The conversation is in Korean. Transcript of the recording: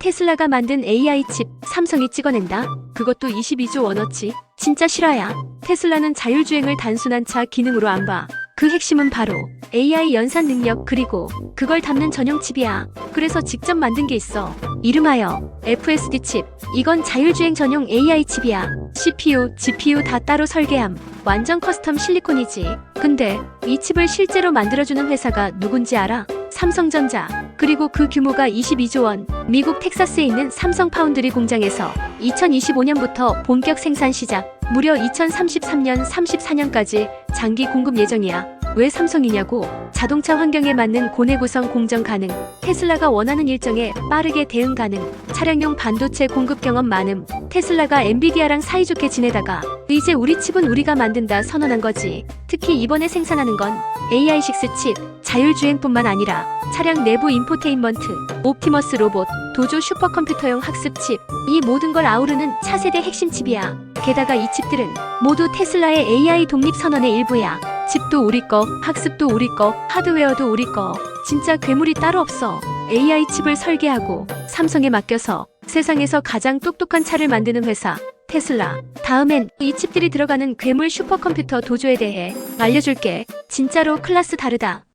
테슬라가 만든 AI 칩 삼성이 찍어낸다. 그것도 22조 원어치. 진짜 실화야. 테슬라는 자율주행을 단순한 차 기능으로 안 봐. 그 핵심은 바로 AI 연산 능력 그리고 그걸 담는 전용 칩이야. 그래서 직접 만든 게 있어. 이름하여 FSD 칩. 이건 자율주행 전용 AI 칩이야. CPU, GPU 다 따로 설계함. 완전 커스텀 실리콘이지. 근데 이 칩을 실제로 만들어주는 회사가 누군지 알아? 삼성전자. 그리고 그 규모가 22조 원. 미국 텍사스에 있는 삼성 파운드리 공장에서 2025년부터 본격 생산 시작. 무려 2033년, 34년까지 장기 공급 예정이야. 왜 삼성이냐고? 자동차 환경에 맞는 고내 구성 공정 가능. 테슬라가 원하는 일정에 빠르게 대응 가능. 차량용 반도체 공급 경험 많음. 테슬라가 엔비디아랑 사이좋게 지내다가 이제 우리 칩은 우리가 만든다 선언한 거지. 특히 이번에 생산하는 건 AI6 칩. 자율주행뿐만 아니라 차량 내부 인포테인먼트, 옵티머스 로봇, 도조 슈퍼컴퓨터용 학습 칩. 이 모든 걸 아우르는 차세대 핵심 칩이야. 게다가 이 칩들은 모두 테슬라의 AI 독립 선언의 일부야. 칩도 우리 거, 학습도 우리 거, 하드웨어도 우리 거. 진짜 괴물이 따로 없어. AI 칩을 설계하고 삼성에 맡겨서 세상에서 가장 똑똑한 차를 만드는 회사 테슬라. 다음엔 이 칩들이 들어가는 괴물 슈퍼컴퓨터 도조에 대해 알려줄게. 진짜로 클래스 다르다.